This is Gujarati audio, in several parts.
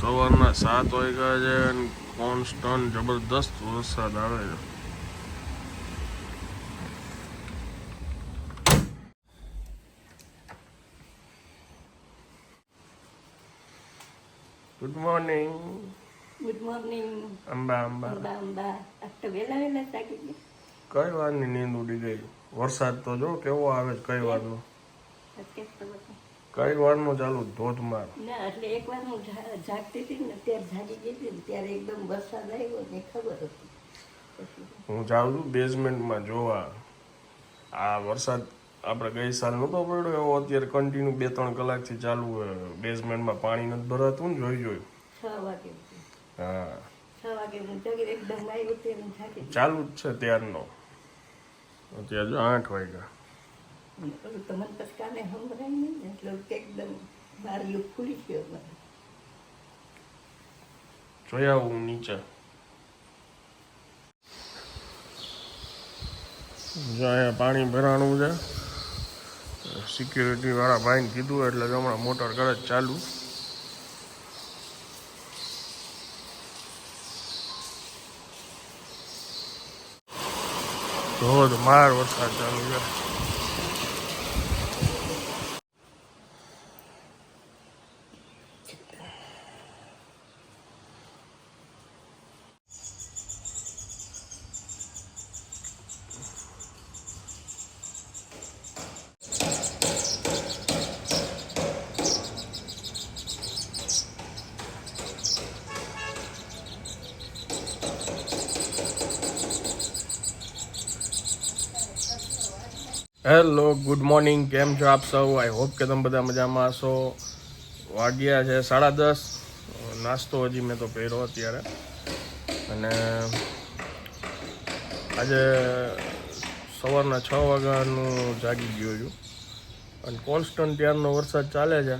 સવારના સાત વાગ્યા છે અને કોન્સ્ટન્ટ જબરદસ્ત વરસાદ આવે છે. Good morning good morning Amba Amba. Amba Amba. આજ તો વહેલા વહેલા જાગી ગયા. કઈ વારની નીંદ ઉડી ગઈ? વરસાદ તો જો કેવો આવે છે કઈ વારનો? તો બધું. કઈ વારનો ચાલુ? ધોધમાર. ના એટલે એક વાર હું જાગતી હતી ને ત્યારે જાગી ગઈ હતી ત્યારે એકદમ વરસાદ આવ્યો ને ખબર હતી. હું જાઉં છું બેઝમેન્ટમાં જોવા. આ વરસાદ આપણે ગઈ સાલ નહોતો પડ્યો એવો અત્યારે કન્ટિન્યુ બે ત્રણ કલાકથી ચાલુ બેઝમેન્ટમાં પાણી નથી ભરાતું ને જોઈ જોયું છ વાગે હા. છ વાગે હું જગી એકદમ આવ્યું. ચાલુ જ છે ત્યારનો. અત્યારે જો આઠ વાગ્યા. અને ઓલું તો મને પછી કાને સંભળાય નહીં ને? એટલે એકદમ બારીઓ ખુલી ગયો મારે જોયા હું નીચે. જો પાણી ભરાણું છે. સિક્યુરિટી વાળા ભાઈને કીધું એટલે હમણાં મોટર કરે ચાલુ. ધોધ માર વરસાદ ચાલુ છે. હેલો ગુડ મોર્નિંગ કેમ છો આપ સૌ? આઈ હોપ કે તમે બધા મજામાં હશો. વાગ્યા છે સાડા દસ. નાસ્તો હજી મેં તો પહેર્યો અત્યારે. અને આજે સવારના છ વાગ્યાનું જાગી ગયો છું. અને કોન્સ્ટન્ટ ત્યારનો વરસાદ ચાલે છે.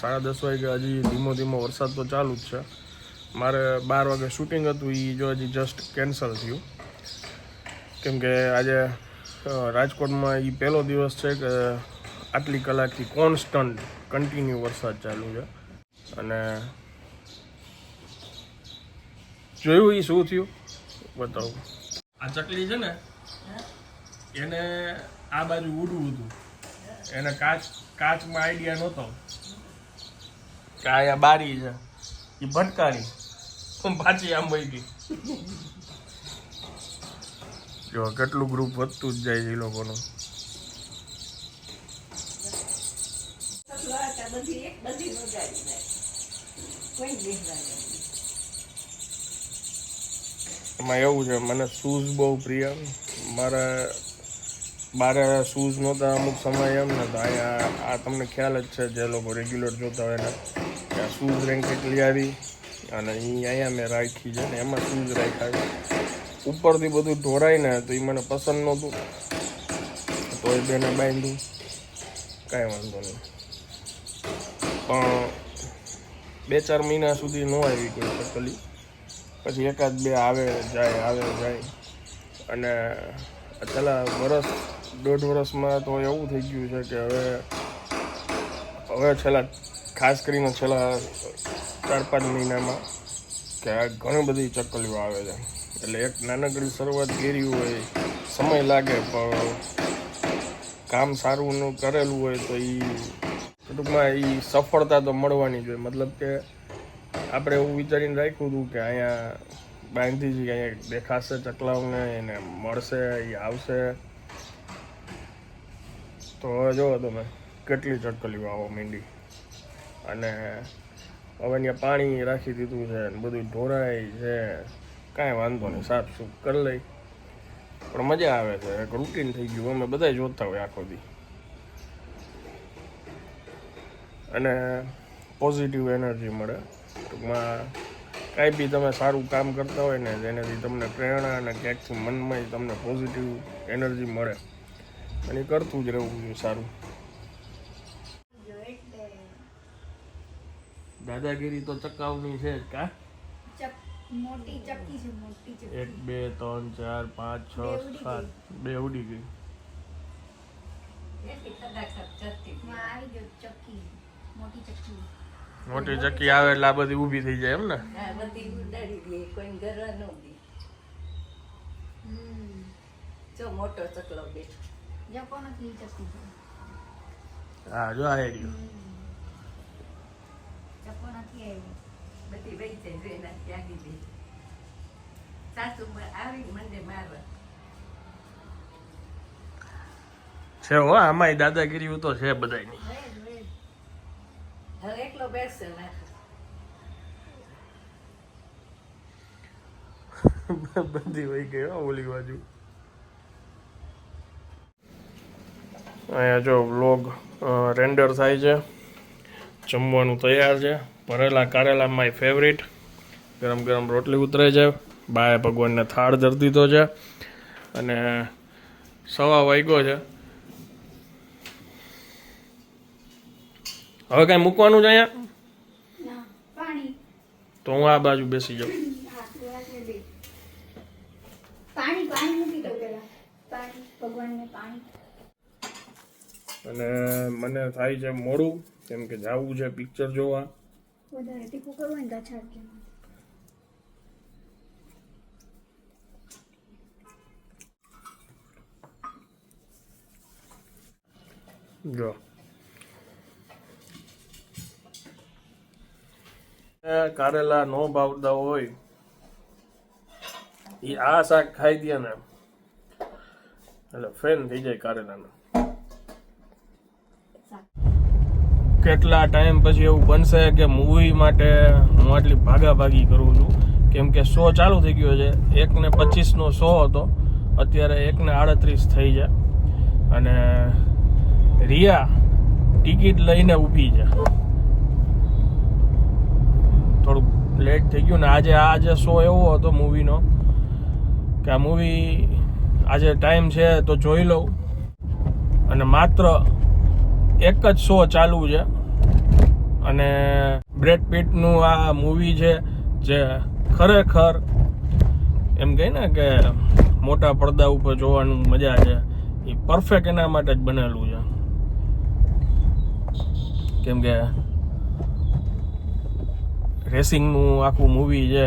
સાડા દસ વાગે હજી ધીમો ધીમો વરસાદ તો ચાલુ જ છે. મારે બાર વાગે શૂટિંગ હતું એ જો હજી જસ્ટ કેન્સલ થયું. કેમ કે આજે રાજકોટમાં એ પહેલો દિવસ છે કે આટલી કલાકથી કોન્સ્ટન્ટ કન્ટિન્યુ વરસાદ ચાલુ છે. અને જોયું એ શું થયું? બતાવું. આ ચકલી છે ને, એને આ બાજુ ઉડવું હતું. એને કાચ, કાચમાં આઈડિયા નહોતો. કે અહીંયા બારી છે. એ ભટકારી. પાછી આમ વહી ગઈ. જો કેટલું ગ્રુપ વધતું જ જાય એ લોકોનું. એમાં એવું છે, મને શૂઝ બહુ પ્રિય. મારે બારે શૂઝ નહોતા, અમુક સમય એમ તો અહીંયા આ તમને ખ્યાલ જ છે જે લોકો રેગ્યુલર જોતા હોય ને. શૂઝ રેન્ક કેટલી આવી? અને અહીંયા મેં રાખી છે ને, એમાં શૂઝ રાખ્યા છે. ઉપરથી બધું ઢોળાય ને તો એ મને પસંદ નહોતું. તો એ બેને બાંધ્યું. કાંઈ વાંધો નહીં. પણ બે ચાર મહિના સુધી ન આવી કોઈ તકલી પછી એકાદ બે આવે, જાય આવે, જાય. અને છેલ્લા વરસ, દોઢ વરસમાં તો એવું થઈ ગયું છે કે હવે હવે છેલ્લા, ખાસ કરીને છેલ્લા ચાર પાંચ મહિનામાં કે ઘણી બધી ચકલીઓ આવે છે. એટલે એક નાનકડી શરૂઆત કરી હોય, સમય લાગે, પણ કામ સારું કરેલું હોય તો એ ટૂંકમાં એ સફળતા તો મળવાની જોઈએ મતલબ કે આપણે એવું વિચારીને રાખ્યું હતું કે અહીંયા ગાંધીજી અહીંયા દેખાશે ચકલાઓને એને મળશે એ આવશે. તો હવે જુઓ તમે, કેટલી ચટકલીઓ આવો મીંડી. અને હવે અહીંયા પાણી રાખી દીધું છે બધું ઢોરાય છે. કાંઈ વાંધો નહીં, સાફ સૂફ કરી લઈ. પણ મજા આવે છે, એક રૂટીન થઈ ગયું, અમે બધા જોતા હોય આખો દી. અને પોઝિટિવ એનર્જી મળે. ટૂંકમાં કાંઈ બી તમે સારું કામ કરતા હોય ને, જેનાથી તમને પ્રેરણા અને ક્યાંકથી મનમાં તમને પોઝિટિવ એનર્જી મળે. અને કરતું જ રહેવું જોઈએ સારું. દાદાગીરી તો ચકાવની છે જ કા? મોટી ચક્કી છે મોટી ચક્કી. એક બે ત્રણ ચાર પાંચ છ સાત. બે ઉડી ગઈ. એટલી કદાચ ચડતી માં આવી ગયો ચક્કી મોટી ચક્કી. આવે એટલે આ બધી ઊભી થઈ જાય એમ ને? બધી ઉડાડી દે કોઈ ઘરવા ન દે. જો મોટો ચકલો બેઠો. નથી પર. હા જો આ નથી આવ્યો બધી વહી જાય જો એના ત્યાગી દે સાસુ આવી મંડે મારવા. છે હો આમાંય દાદાગીરી તો છે હવે એકલો બેસશે બધી વહી ગઈ ઓલી બાજુ. અહીંયા જો વ્લોગ રેન્ડર થાય છે. જમવાનું તૈયાર છે. ભરેલા કારેલા માય ફેવરિટ ગરમ ગરમ રોટલી ઉતરે છે. બાએ ભગવાનને થાળ ધરી દીધો છે. અને સવા વાગ્યો છે. હવે કાંઈ મૂકવાનું છે અહીંયા? તો હું આ બાજુ બેસી જાઉં. હા તું આજે દે પાણી પાણી મૂકી દો પેલા પાણી ભગવાનને પાણી. અને મને થાય છે મોડું. કેમ કે જવું છે પિક્ચર જોવા. વધારે તીખું કરવું હોય ને તો જો. કારેલા નો ભાવતા હોય એ આ શાક ખાઈ દે ને. એટલે ફેન થઈ જાય કારેલાના. કેટલા ટાઈમ પછી એવું બનશે કે મૂવી માટે હું આટલી ભાગાભાગી કરું છું? કેમ કે શો ચાલુ થઈ ગયો છે. એકને પચીસનો શો હતો. અત્યારે એકને આડત્રીસ થઈ છે. અને રિયા ટિકિટ લઈને ઊભી છે. થોડુંક લેટ થઈ ગયું ને આજે આ જે શો એવો હતો મૂવીનો કે આ મૂવી આજે ટાઈમ છે તો જોઈ લઉં. અને માત્ર એક જ શો ચાલુ છે. અને બ્રેડ પીટનું આ મૂવી છે જે ખરેખર એમ કહે ને કે મોટા પડદા ઉપર જોવાનું મજા છે, એ પરફેક્ટ એના માટે જ બનેલું છે. કેમ કે રેસિંગનું આખું મૂવી છે,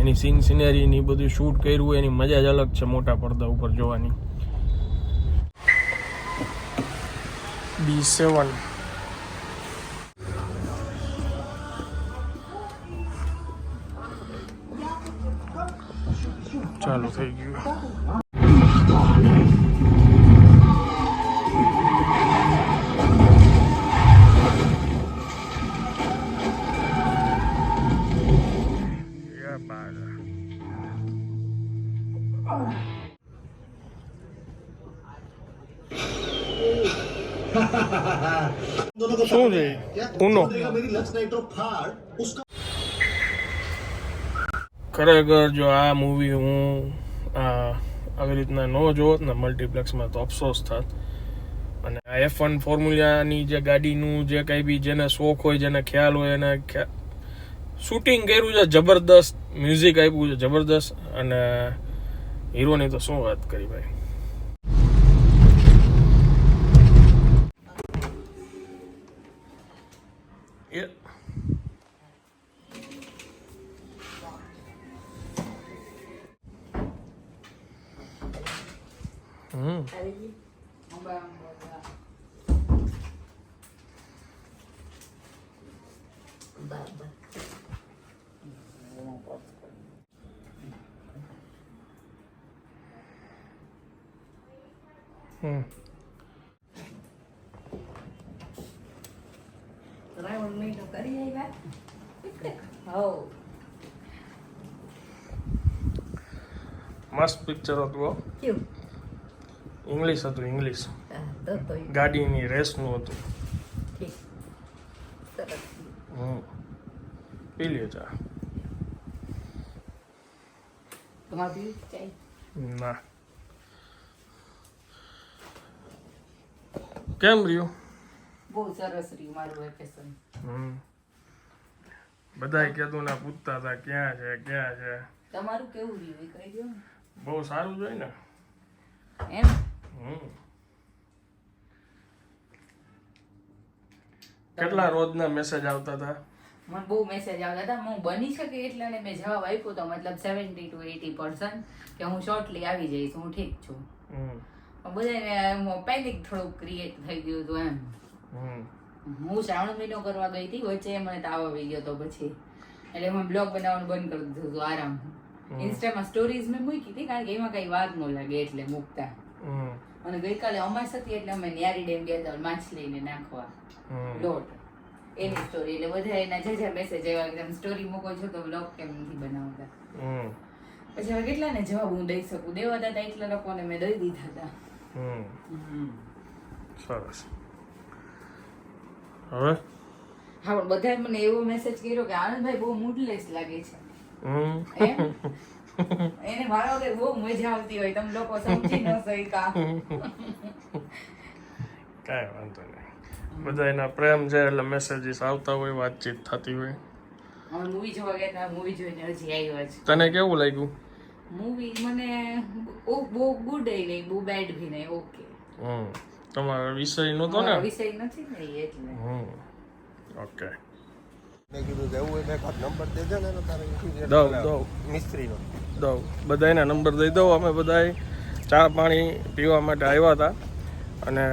એની સીન સિનેરીની બધું શૂટ કર્યું, એની મજા જ અલગ છે મોટા પડદા ઉપર જોવાની. બી સેવન ચાલુ થઈ ગયું. શું છે? કુનો? ખરેખર જો આ મૂવી હું આવી રીતના ન જોત ને મલ્ટીપ્લેક્સમાં તો અફસોસ થાત. અને આ એફ વન ફોર્મ્યુલાની જે ગાડીનું જે કંઈ બી જેને શોખ હોય, જેને ખ્યાલ હોય, એને શૂટિંગ કર્યું છે, જબરદસ્ત મ્યુઝિક આપ્યું છે, જબરદસ્ત. અને હીરોની તો શું વાત કરી ભાઈ? હમ આવી ગઈ બાબા હમ શ્રાવણ મહિનો કરી આવ્યા હવ મસ્ત પિક્ચર હતું હો. કેવું ઇંગ્લિશ હતું ઇંગ્લિશ ગાડીની રેસનું હતું. હમ. પી લ્યો ચા. ના. કેમ રહ્યું? બહુ સરસ રહ્યું મારું વેકેશન હમ. બધાય કહેતું ના પૂછતા હતા ક્યાં છે ક્યાં છે? તમારું કેવું રહ્યું એ કહી દો બહુ સારું જોઈ ને. એમ? કેટલા રોજના મેસેજ આવતા હતા? મને બહુ મેસેજ આવતા હતા. હું બની શકે એટલે ને મેં જવાબ આપ્યો તો મતલબ સેવન્ટી ટુ એટી પર્સન્ટ કે હું શોર્ટલી આવી જઈશ હું ઠીક છું. બધાને પેનિક થોડુંક ક્રિએટ થઈ ગયું હતું એમ. હમ. હું શ્રાવણ મહિનો કરવા ગઈ હતી વચ્ચે મને તાવ આવી ગયો તો પછી. એટલે હું બ્લોગ બનાવવાનું બંધ કરી દીધું હતું આરામ. ઇન્સ્ટામાં સ્ટોરીઝ મેં મૂકી હતી કારણ કે એમાં કઈ વાત ન લાગે એટલે મૂકતા. અને ગઈકાલે અમાસ હતી એટલે અમે ન્યારી ડેમ ગયા હતા માછલીને નાખવા. લોટ એની સ્ટોરી એટલે બધા એના જે જે મેસેજ આવ્યા કે તમે સ્ટોરી મૂકો છો તો બ્લોગ કેમ નથી બનાવતા. પછી હવે કેટલા ને જવાબ હું દઈ શકું? દેવા હતા એટલા લોકોને મેં દઈ દીધા હતા. સરસ. હવે? હા પણ બધાએ મને એવો મેસેજ કર્યો કે આનંદભાઈ બહુ મૂડલેસ લાગે છે. એમ? એને મારા વગર બહુ મજા આવતી હોય તમે લોકો સમજી ન શકા કાંઈ વાંધો નહીં. બધા એના પ્રેમ છે એટલે મેસેજીસ આવતા હોય વાતચીત થતી હોય. મૂવી જોવા ગયા હતા મૂવી જોઈને હજી આવ્યો છે. તને કેવું લાગ્યું? મૂવી મને બહુ બહુ ગુડ નહીં બહુ બેડ ભી નહીં ઓકે હમ. તમારો વિષય નહોતો ને? વિષય નથી ને એટલે. હમ. ઓકે મેં કીધું એવું નંબર દેજો ને તારે દઉં, દઉં. મિસ્ત્રીનો. દઉં. બધાને નંબર દઈ દઉં. અમે બધાય ચા પાણી પીવા માટે આવ્યા હતા. અને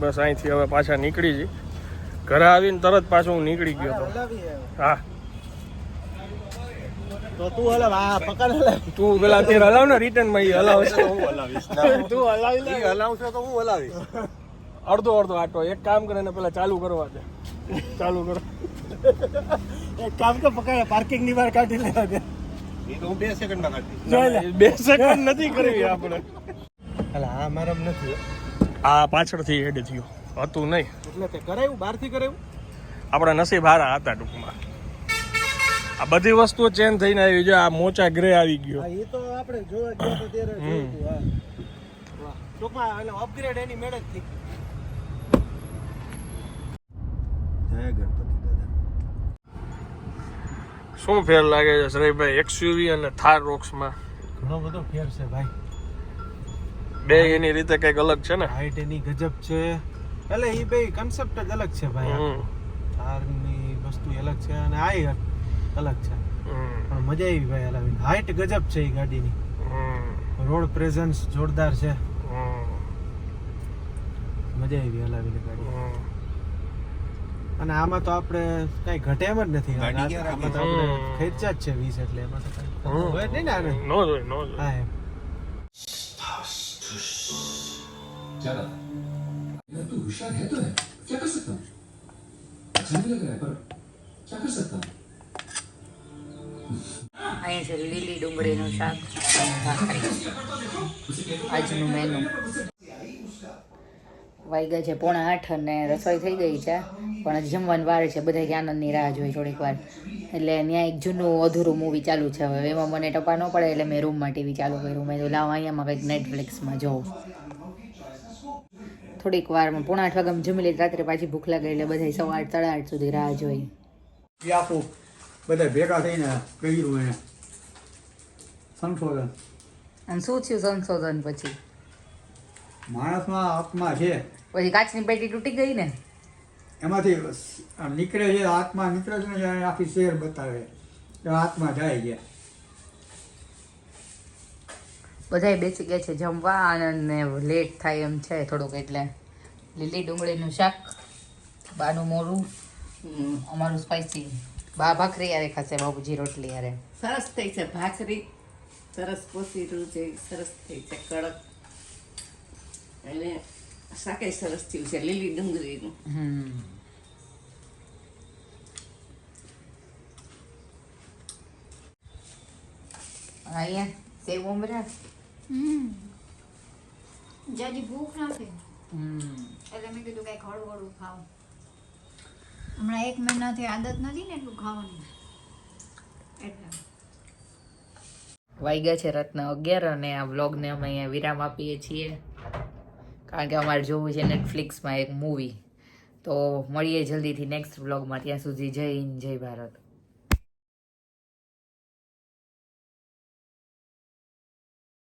બસ અહીંથી હવે પાછા નીકળી જઈ ઘરે આવીને તરત પાછો હું નીકળી ગયો હતો. હા તો તું હલાવ આ પકડ હલાવ. તું પેલા તે હલાવ ને રિટર્નમાં ઈ હલાવશે. હું હલાવીશ. તું હલાવી લે. હલાવશો તો હું હલાવીશ. અડધો અડધો આટો. એક કામ કરે ને પેલા ચાલુ કરવા દે. ચાલુ કરો. એક કામ તો પકડે પાર્કિંગની બહાર કાઢી લેવા દે. એ તો બે સેકન્ડમાં કાઢી બે સેકન્ડ નથી કરવી આપણે. એટલે આ મારામ નથી. આ પાછળથી હેડ થયો. હતું નહીં. એટલે તે કરાયું? બહારથી કરાયું? આપણા નસીબ હારા હતા ટૂંકમાં. આ બધી વસ્તુઓ ચેન્જ થઈને આવી છે આ મોચા ગ્રે આવી ગયો. એ તો આપણે જોવા ગયા તો ત્યારે જોયું હતું વાહ. ટૂંકમાં એટલે અપગ્રેડ એની મેળે જ થઈ જય ગણપતિ. શું ફેર લાગે છે શ્રેયભાઈ એક્સયુવી અને થાર રોક્સમાં? ઘણો બધો ફેર છે ભાઈ. બે એની રીતે કંઈક અલગ છે ને? હાઈટ એની ગજબ છે. એટલે એ બે કન્સેપ્ટ જ અલગ છે ભાઈ. કારની વસ્તુ અલગ છે અને આ અલગ છે. પણ મજા આવી ભાઈ હલાવીને હાઈટ ગજબ છે એ ગાડીની. રોડ પ્રેઝન્સ જોરદાર છે. મજા આવી હલાવીને ગાડી. અને આમાં તો આપણે કઈ ઘટે એમ જ નથી આમાં તો આપણે હમ. ખર્ચા જ છે વીસ એટલે એમાં તો કઈ હમ. હોય જ નહીં ને આને નો જોઈ નો જોઈ હા એમ ज्यादा यार तू होशियार है तो है क्या कर सकता हूँ अच्छा नहीं लग रहा है पर क्या कर सकता हूँ અહીંયા છે લીલી ડુંગળીનું શાક અને ભાખરી આજનું મેનુ વાગ્યા છે પોણા આઠ અને રસોઈ થઈ ગઈ છે. પણ જમવાની વાર છે બધા આનંદની રાહ જોઈ થોડીક વાર. એટલે ત્યાં એક જૂનું અધૂરું મૂવી ચાલુ છે હવે. એમાં મને ટપા ન પડે એટલે મેં રૂમમાં ટીવી ચાલુ કર્યું. મેં તો લાવ અહીંયામાં કંઈક નેટફ્લિક્સમાં જોઉં થોડીક વારમાં પોણા આઠ વાગ્યામાં જમી લીધી રાત્રે પાછી ભૂખ લાગે એટલે બધા સવા આઠ સાડા આઠ સુધી રાહ જોઈ. એ આખું બધા ભેગા થઈને કર્યું એને. સંશોધન. અને શું થયું સંશોધન પછી? માણસમાં આત્મા છે. પછી કાચની પેટી તૂટી ગઈ ને? એમાંથી આમ નીકળે છે આત્મા નીકળે છે ને આખી શેર બતાવે. આત્મા જાય છે. બધાય બેસી ગયા છે જમવા અને લેટ થાય એમ છે થોડુંક એટલે. લીલી ડુંગળીનું શાક બાનું મોરું અમારું સ્પાઈસી બા ભાખરી યારે ખાશે બાબુજી રોટલી યારે. સરસ થઈ છે ભાખરી. સરસ પોસીરું છે સરસ થઈ છે કડક. અને શાકે સરસ થયું છે લીલી ડુંગળીનું હમ અહીંયા તે ઉમરા હમ જાજી ભૂખ નથી હમ એટલે મેં કીધું કંઈક હળવું હળવું ખાવું હમણાં એક મહિનાથી આદત નથી ને એટલું ખાવાની એટલે વાગ્યા છે રાતના અગિયાર અને આ વ્લોગને અમે અહીંયા વિરામ આપીએ છીએ કારણ કે અમારે જોવું છે નેટફ્લિક્સમાં એક મૂવી તો મળીએ જલ્દીથી નેક્સ્ટ વ્લોગમાં ત્યાં સુધી જય હિન્દ, જય ભારત.